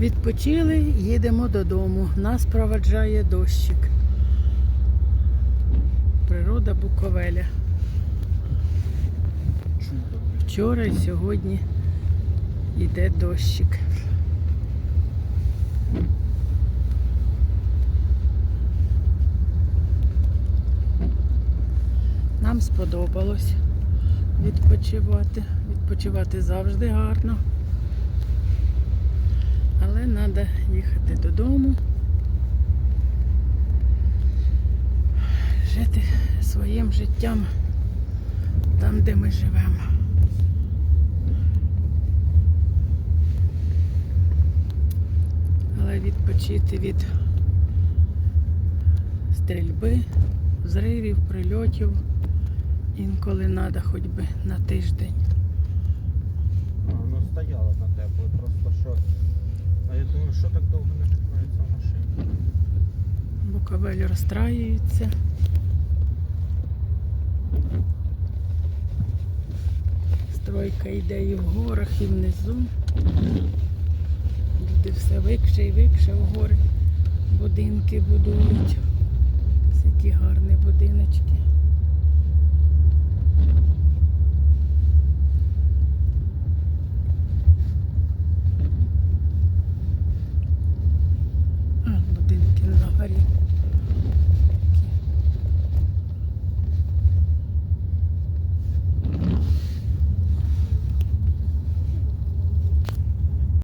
Відпочили, їдемо додому. Нас проведжає дощик. Природа Буковеля. Вчора і сьогодні йде дощик. Нам сподобалось відпочивати. Відпочивати завжди гарно. Треба їхати додому. Жити своїм життям там, де ми живемо. Але відпочити від стрільби, зривів, прильотів інколи треба хоч би на тиждень. Буковель розстраюється. Стройка йде і в горах, і внизу. Люди все викше і викше в гори. Будинки будують. Ось які гарні будиночки. А, будинки на.